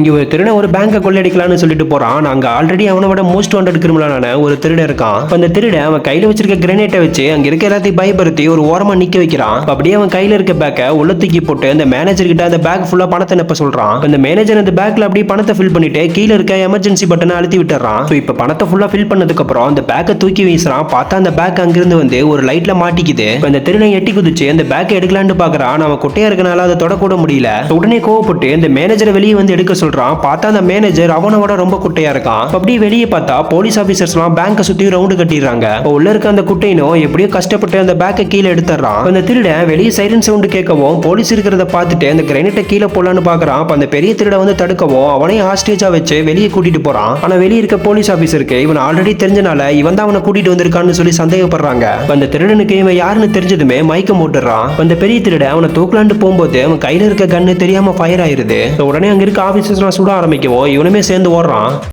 இங்க ஒரு திருடன் ஒரு பேங்கை கொள்ளையடிக்கலாம்னு சொல்லிட்டு போறான். அங்க ஆல்ரெடி அவனை விட மோஸ்ட் வாண்டட் கிரிமினலான ஒரு திருடன் இருக்கான். அந்த திருடன் அவன் கையில வச்சிருக்க கிரனேட்டை வச்சு அங்க இருக்க எல்லாத்தையும் பயப்படுத்தி ஒரு ஓரமா நிக்க வைக்கிறான். அப்ப அப்படியே அவன் கையில இருக்க பேக்கை உள்ள தூக்கி போட்டு அந்த மேனேஜர் கிட்ட அந்த பேக் ஃபுல்லா பணத்தை நப்ப சொல்றான். அந்த மேனேஜர் அந்த பேக்ல அப்படியே பணத்தை ஃபில் பண்ணிட்டு கீழே இருக்க எமர்ஜென்சி பட்டனை அழுத்தி விட்டுறான். ஸோ இப்போ பணத்தை ஃபுல்லா ஃபில் பண்ணதுக்கு அப்புறம் அந்த பேக்கை தூக்கி வீசுறான். பார்த்தா அந்த பேக் அங்கிருந்து வந்து ஒரு லைட்ல மாட்டிக்குது. அந்த திருடன் எட்டி குதிச்சு அந்த பேக்கை எடுக்கலான்னு பாக்குறான். அவன் குட்டையா இருக்கனால அதை தொடக்கூட முடியல. உடனே கோவப்பட்டு அந்த மேனேஜரை வெளியே வந்து எடுக்க சொல்றான். பார்த்தா அந்த மேனேஜர் அவனோட ரொம்ப குட்டையா இருக்கான். அப்படியே வெளியே பார்த்தா போலீஸ் ஆபீசர்ஸ்லாம் பேங்கை சுத்தி ரவுண்டு கட்டிடுறாங்க. உள்ள இருக்க அந்த குட்டையினும் எப்படியோ கஷ்டப்பட்டு அந்த பேக்கை கீழே எடுத்துறான் அந்த திருடன் வெளியே சைரன் சவுண்டு கேட்கவும் போலீஸ் இருக்கிறத பார்த்துட்டு அந்த கிரைனட்டை கீழே போடலான்னு பாக்குறான் அந்த பெரிய திருடன் வந்து தடுக்கவும் அவனையும் ஹாஸ்டேஜா வச்சு வெளியே கூட்டிட்டு போறான். ஆனா வெளியே இருக்க போலீஸ் ஆபீசருக்கு இவன் ஆல்ரெடி தெரிஞ்சனால இவன் தான் அவனை கூட்டிட்டு வந்திருக்கான்னு சொல்லி சந்தேகப்படுறாங்க. அந்த திருடனுக்கு இவன் யாருன்னு தெரிஞ்சதுமே மயக்கம் போட்டுறான் அந்த பெரிய திருடன் அவனை தூக்கலாண்டு போகும்போது அவன் கையில இருக்க கண்ணு தெரியாம ஃபயர் ஆயிருது. உடனே அங்க இருக்க ஆபீசர்ஸ்லாம் சுட ஆரம்பிக்கவும் இவனுமே சேர்ந்து ஓடுறான்.